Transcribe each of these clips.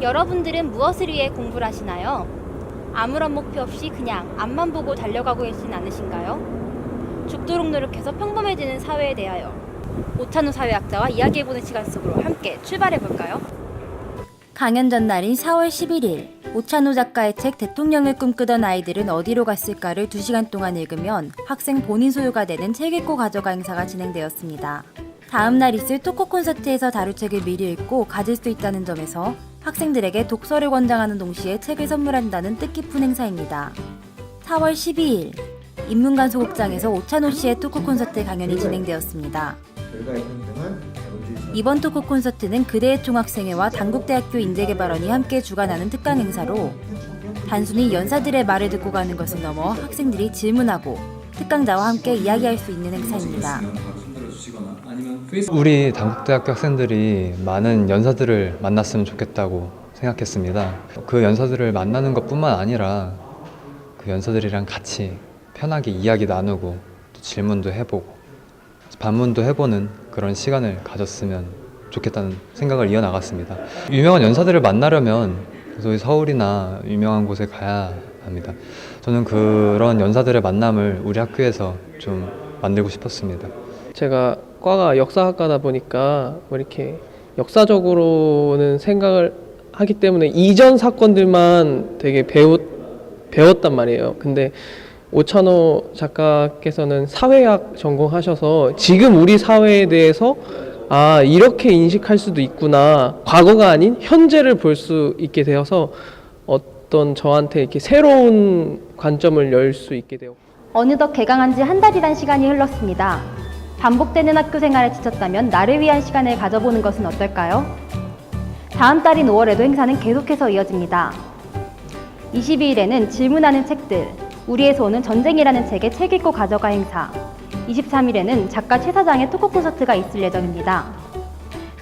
여러분들은 무엇을 위해 공부를 하시나요? 아무런 목표 없이 그냥 앞만 보고 달려가고 계시진 않으신가요? 죽도록 노력해서 평범해지는 사회에 대하여 오찬호 사회학자와 이야기해보는 시간 속으로 함께 출발해볼까요? 강연 전날인 4월 11일 오찬호 작가의 책 대통령을 꿈꾸던 아이들은 어디로 갔을까를 2시간 동안 읽으면 학생 본인 소유가 되는 책 읽고 가져가 행사가 진행되었습니다. 다음 날 있을 토크 콘서트에서 다룰 책을 미리 읽고 가질 수 있다는 점에서 학생들에게 독서를 권장하는 동시에 책을 선물한다는 뜻깊은 행사입니다. 4월 12일 인문관 소극장에서 오찬호 씨의 토크 콘서트 강연이 진행되었습니다. 이번 토크 콘서트는 그대의 총학생회와 단국대학교 인재개발원이 함께 주관하는 특강 행사로 단순히 연사들의 말을 듣고 가는 것을 넘어 학생들이 질문하고 특강자와 함께 이야기할 수 있는 행사입니다. 우리 단국대학교 학생들이 많은 연사들을 만났으면 좋겠다고 생각했습니다. 그 연사들을 만나는 것뿐만 아니라 그 연사들이랑 같이 편하게 이야기 나누고 또 질문도 해보고 반문도 해보는 그런 시간을 가졌으면 좋겠다는 생각을 이어나갔습니다. 유명한 연사들을 만나려면 저희 서울이나 유명한 곳에 가야 합니다. 저는 그런 연사들의 만남을 우리 학교에서 좀 만들고 싶었습니다. 제가 과가 역사학과다 보니까 뭐 이렇게 역사적으로는 생각을 하기 때문에 이전 사건들만 되게 배웠, 배웠단 말이에요. 근데 오찬호 작가께서는 사회학 전공하셔서 지금 우리 사회에 대해서 아, 이렇게 인식할 수도 있구나. 과거가 아닌 현재를 볼 수 있게 되어서 어떤 저한테 이렇게 새로운 관점을 열 수 있게 되었고 어느덧 개강한 지 한 달이란 시간이 흘렀습니다. 반복되는 학교 생활에 지쳤다면 나를 위한 시간을 가져보는 것은 어떨까요? 다음 달인 5월에도 행사는 계속해서 이어집니다. 22일에는 질문하는 책들, 우리에서 오는 전쟁이라는 책의 책 읽고 가져가 행사, 23일에는 작가 최 사장의 토크 콘서트가 있을 예정입니다.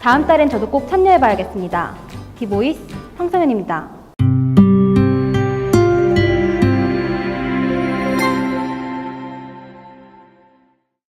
다음 달엔 저도 꼭 참여해봐야겠습니다. 디보이스 황성현입니다.